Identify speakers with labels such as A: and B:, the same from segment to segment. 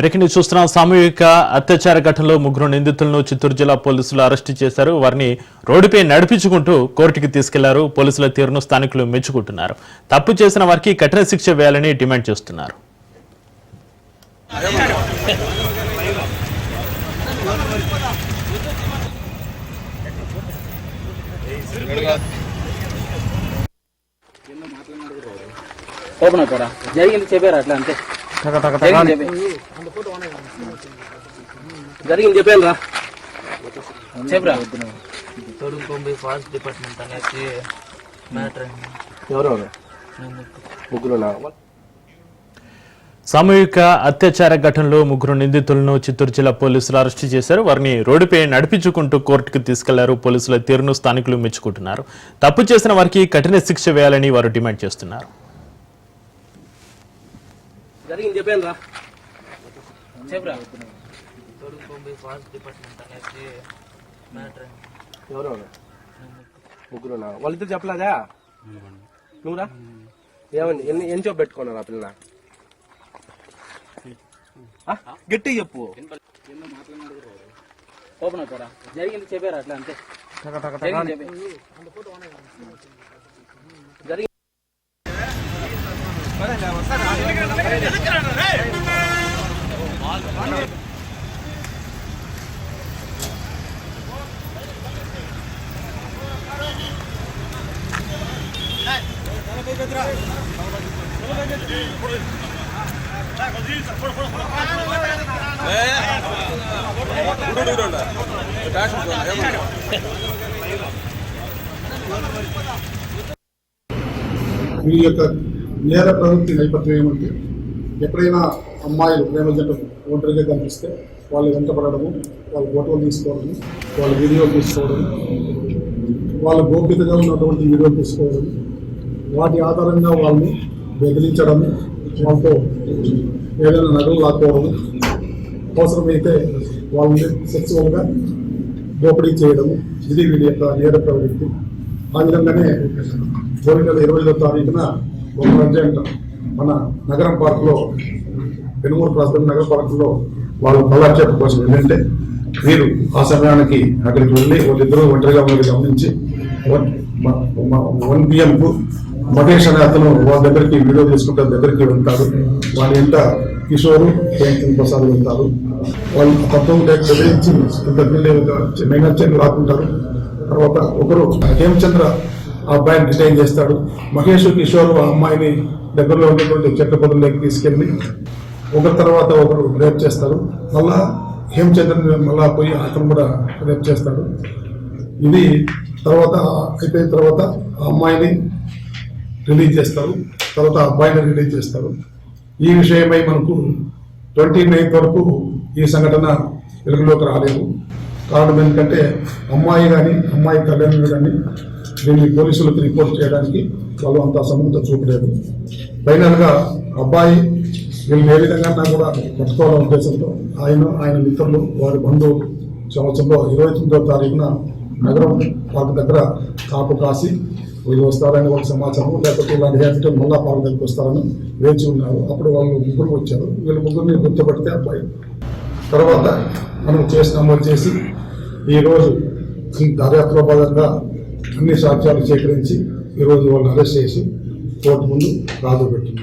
A: Breaking news చూస్తున్నాం. సామూహిక అత్యాచార ఘటనలో ముగ్గురు నిందితులను చిత్తూరు జిల్లా పోలీసులు అరెస్టు చేశారు. వారిని రోడ్డుపై నడిపించుకుంటూ కోర్టుకి తీసుకెళ్ళారు. పోలీసుల తీరును స్థానికులు మెచ్చుకుంటున్నారు. తప్పు చేసిన వారికి కఠిన శిక్ష వేయాలని డిమాండ్ చేస్తున్నారు.
B: ఓపెన్ జరిగింది చెప్పారు అట్లా అంతే? జరిగింది చెప్పే జరిగింది చెప్పాను రా. చెప్పరా.
C: తొడుగుకొంబి ఫారెస్ట్ డిపార్ట్మెంట్ అనేసి మ్యాటర్
D: ఎవరెవరు ముగ్గురు
A: సామూహిక అత్యాచార ఘటనలో ముగ్గురు నిందితులను చిత్తూరు జిల్లా పోలీసులు అరెస్టు చేశారు. వారిని రోడ్డుపై నడిపించుకుంటూ కోర్టుకు తీసుకెళ్ళారు. పోలీసుల తీరును స్థానికులు మెచ్చుకుంటున్నారు. తప్పు చేసిన వారికి కఠిన శిక్ష వేయాలని వారు డిమాండ్ చేస్తున్నారు.
B: జరిగింది చెప్పాను రా. చెప్పరా.
D: ఎవరెవరు ముగ్గురు వాళ్ళిద్దరు చెప్పలేదా? నువ్వురా? ఏమండి ఎన్ని ఎన్ని చూపు పెట్టుకున్నారు ఆ పిల్ల ఆ? గట్టిగా చెప్పు.
B: ఓపెన్ అవుతారా? జరిగింది చెప్పారు అట్లా అంతే జరిగింది చెప్పే జరిగింది
E: వీరి యొక్క నేర ప్రవృత్తి నేపథ్యం ఏమంటే ఎప్పుడైనా అమ్మాయిలు ప్రేమ జంటలు ఒంటరిగా కనిపిస్తే వాళ్ళు వెంటపడము వాళ్ళ ఫోటోలు తీసుకోవడము వాళ్ళ వీడియోలు తీసుకోవడం వాళ్ళ గోప్యతగా ఉన్నటువంటి వీడియోలు తీసుకోవడం వాటి ఆధారంగా వాళ్ళని బెదిరించడము వాళ్ళతో ఏదైనా నగలు లాక్కోవడం అవసరమైతే వాళ్ళని సెక్సువల్గా దోపిడీ చేయడము ఇది వీడి యొక్క నేర ప్రవృత్తి. ఆ విధంగానే జూన్ ఇరవై ఐదో తారీఖున ఒక ప్రజెంట్ మన నగరం పార్కులో పెనుమూరు ప్రాంతం నగర పార్కులో వాళ్ళు మళ్ళా కోసం ఏంటంటే వీరు ఆ సమయానికి అక్కడికి వెళ్ళి వాళ్ళిద్దరూ ఒంటరిగా ఉన్నది గమనించి వన్ వన్ పిఎంకు మహేష్ అనే అతను వాళ్ళ దగ్గరికి వీడియో తీసుకుంటే దగ్గరికి వెళ్తారు. వాళ్ళ ఇంట కిషోరు ప్రేమ్ ప్రసాద్ వెళ్తారు. వాళ్ళు తత్వం బెదిరించి దగ్గర చెన్నై చైన్ రాకుంటారు. తర్వాత ఒకరు హేమచంద్ర ఆ అబ్బాయిని డిటైన్ చేస్తాడు. మహేష్ కిషోర్ ఆ అమ్మాయిని దగ్గరలో ఉన్నటువంటి చెట్ల పొదల్లోకి తీసుకెళ్ళి ఒకరి తర్వాత ఒకరు రేప్ చేస్తారు. మళ్ళా హేమచంద్రని మళ్ళా పోయి అతను కూడా రేప్ చేస్తాడు. ఇది తర్వాత అయిపోయిన తర్వాత ఆ అమ్మాయిని రిలీజ్ చేస్తారు. తర్వాత ఆ అబ్బాయిని రిలీజ్ చేస్తారు. ఈ విషయమై మనకు ట్వంటీ నైన్త్ వరకు ఈ సంఘటన వెలుగులోకి రాలేదు. కారణం ఎందుకంటే అమ్మాయి కానీ అమ్మాయి తల్లిదండ్రులు కానీ దీన్ని పోలీసులకు రిపోర్ట్ చేయడానికి వాళ్ళు అంత సముఖత చూపలేదు. ఫైనల్గా అబ్బాయి వీళ్ళని ఏ విధంగా కూడా పట్టుకోవాలనే ఉద్దేశంతో ఆయన ఆయన మిత్రులు వారి బంధువులు సంవత్సరంలో ఇరవై తొమ్మిదో తారీఖున నగరం పార్క్ దగ్గర కాపు కాసి వీళ్ళు వస్తారని వాళ్ళ సమాచారం. లేకపోతే ఇలాంటి హ్యాపిటల్ మళ్ళా పార్క్ దగ్గరికి వస్తారని వేచి ఉన్నారు. అప్పుడు వాళ్ళు ముగ్గురు వచ్చారు. వీళ్ళు ముగ్గురిని గుర్తుపడితే అబ్బాయి. తర్వాత మనం కేసు నమోదు చేసి ఈరోజు ఈ దర్యాప్తులో భాగంగా అన్ని సాక్ష్యాలు సేకరించి ఈరోజు వాళ్ళని అరెస్ట్ చేసి కోర్టు ముందు రాజు పెట్టింది.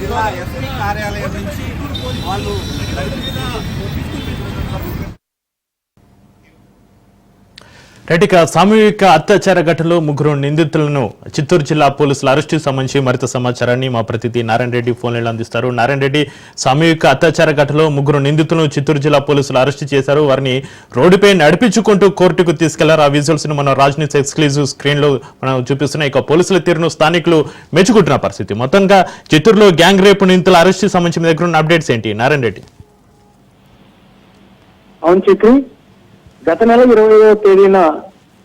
F: జిల్లా ఎస్పీ కార్యాలయం నుంచి వాళ్ళు
A: రైట్ సామూహిక అత్యాచార ఘటనలో ముగ్గురు నిందితులను చిత్తూరు జిల్లా పోలీసులు అరెస్టు సంబంధించి మరింత సమాచారాన్ని మా ప్రతినిధి నారాయణ రెడ్డి ఫోన్లలో అందిస్తారు. నారాయణ రెడ్డి సామూహిక అత్యాచార ఘటనలో ముగ్గురు నిందితులను చిత్తూరు జిల్లా పోలీసులు అరెస్టు చేశారు. వారిని రోడ్డుపై నడిపించుకుంటూ కోర్టుకు తీసుకెళ్ళారు. ఆ విజువల్స్ను మనం రాజనీతి ఎక్స్క్లూజివ్ స్క్రీన్లో మనం చూపిస్తున్నాం ఇక పోలీసుల తీరును స్థానికులు మెచ్చుకుంటున్న పరిస్థితి. మొత్తంగా చిత్తూరులో గ్యాంగ్ రేపు నిందితుల అరెస్టు సంబంధించి దగ్గర ఉన్న అప్డేట్స్ ఏంటి? నారాయణ రెడ్డి.
G: అవును చక్రి గత నెల ఇరవయో తేదీన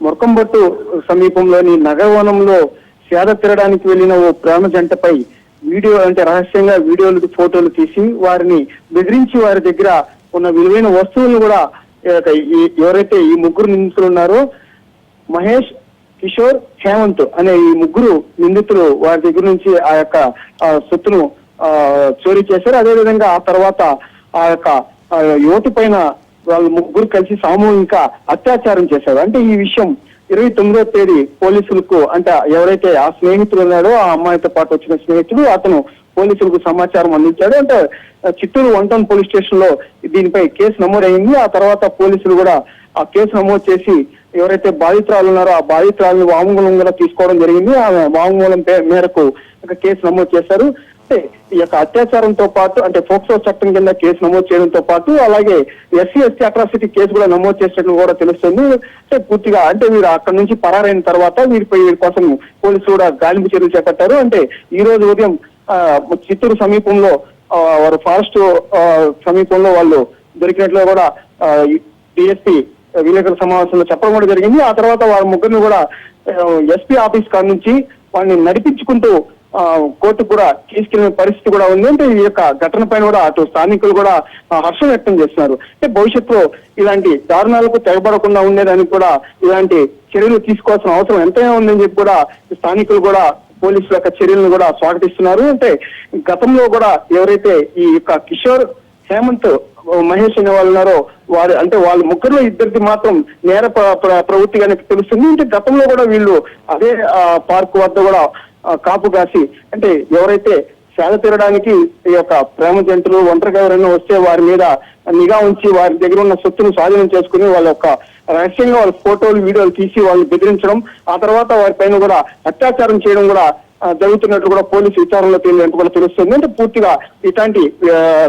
G: మొరకంబట్టు సమీపంలోని నగరవనంలో సేద తిరగడానికి వెళ్ళిన ఓ ప్రేమ జంటపై వీడియో అంటే రహస్యంగా వీడియోలు ఫోటోలు తీసి వారిని బెదిరించి వారి దగ్గర ఉన్న విలువైన వస్తువులను కూడా ఎవరైతే ఈ ముగ్గురు నిందితులు ఉన్నారో మహేష్ కిషోర్ హేమంత్ అనే ఈ ముగ్గురు నిందితులు వారి దగ్గర నుంచి ఆ యొక్క ఆ, సొత్తును ఆ, చోరీ చేశారు. అదేవిధంగా ఆ తర్వాత ఆ యొక్క యువతి పైన వాళ్ళు ముగ్గురు కలిసి సామూహిక అత్యాచారం చేశారు. అంటే ఈ విషయం ఇరవై తొమ్మిదో తేదీ పోలీసులకు అంటే ఎవరైతే ఆ స్నేహితుడు ఉన్నాడో ఆ అమ్మాయితో పాటు వచ్చిన స్నేహితుడు అతను పోలీసులకు సమాచారం అందించాడు. అంటే చిత్తూరు వన్ టౌన్ పోలీస్ స్టేషన్లో దీనిపై కేసు నమోదైంది. ఆ తర్వాత పోలీసులు కూడా ఆ కేసు నమోదు చేసి ఎవరైతే బాధితురాలు ఉన్నారో ఆ బాధితురాలను వాంగ్మూలం కూడా తీసుకోవడం జరిగింది. ఆ వాంగ్మూలం పే- మేరకు ఒక కేసు నమోదు చేశారు. అంటే ఈ యొక్క అత్యాచారంతో పాటు అంటే ఫోక్సో చట్టం కింద కేసు నమోదు చేయడంతో పాటు అలాగే ఎస్సీ ఎస్టీ అట్రాసిటీ కేసు కూడా నమోదు చేసినట్లు కూడా తెలుస్తుంది. అంటే పూర్తిగా అంటే వీరు అక్కడ నుంచి పరారైన తర్వాత వీరిపై వీరి కోసం పోలీసులు కూడా గాలింపు చర్యలు చేపట్టారు. అంటే ఈ రోజు ఉదయం ఆ, చిత్తూరు సమీపంలో వారు ఫారెస్ట్ సమీపంలో వాళ్ళు దొరికినట్లు కూడా డిఎస్పీ విలేకరుల సమావేశంలో చెప్పడం కూడా జరిగింది. ఆ తర్వాత వారి ముగ్గురిని కూడా ఎస్పీ ఆఫీస్ కాడ నుంచి వాళ్ళని నడిపించుకుంటూ కోర్టు కూడా తీసుకెళ్ళిన పరిస్థితి కూడా ఉంది అంటే ఈ యొక్క ఘటన పైన కూడా అటు స్థానికులు కూడా హర్షం వ్యక్తం చేస్తున్నారు. అంటే భవిష్యత్తులో ఇలాంటి దారుణాలకు తెగబడకుండా ఉండేదానికి కూడా ఇలాంటి చర్యలు తీసుకోవాల్సిన అవసరం ఎంతైనా ఉందని చెప్పి కూడా స్థానికులు కూడా పోలీసుల యొక్క చర్యలను కూడా స్వాగతిస్తున్నారు. అంటే గతంలో కూడా ఎవరైతే ఈ యొక్క కిషోర్ హేమంత్ మహేష్ అనే వాళ్ళు ఉన్నారో వారు అంటే వాళ్ళ ముగ్గురులో ఇద్దరికి మాత్రం నేర ప్ర- ప్రవృత్తి కనుక తెలుస్తుంది. అంటే గతంలో కూడా వీళ్ళు అదే పార్క్ వద్ద కూడా కాపు కాసి అంటే ఎవరైతే సేద తీరడానికి ఈ యొక్క ప్రేమ జంటలు ఒంటరిగా ఎవరైనా వస్తే వారి మీద నిఘా ఉంచి వారి దగ్గర ఉన్న సొత్తును స్వాధీనం చేసుకుని వాళ్ళ యొక్క రహస్యంగా వాళ్ళ ఫోటోలు వీడియోలు తీసి వాళ్ళు బెదిరించడం ఆ తర్వాత వారి పైన కూడా అత్యాచారం చేయడం కూడా జరుగుతున్నట్లు కూడా పోలీసు విచారణలో తేలినట్టు కూడా తెలుస్తుంది. అంటే పూర్తిగా ఇట్లాంటి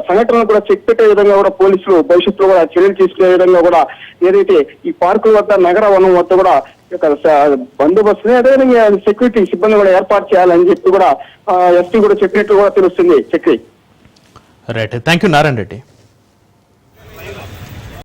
G: సంఘటనలు కూడా చెక్ పెట్టే విధంగా కూడా పోలీసులు భవిష్యత్తులో కూడా చర్యలు తీసుకునే విధంగా కూడా ఏదైతే ఈ పార్కుల వద్ద నగర వనం వద్ద కూడా బందోబస్తు బందోబస్తుని అదేవిధంగా సెక్యూరిటీ సిబ్బంది కూడా ఏర్పాటు చేయాలని చెప్పి కూడా ఎస్పీ కూడా చెప్పినట్లు కూడా తెలుస్తుంది. Chakri
A: right thank you Narayana Reddy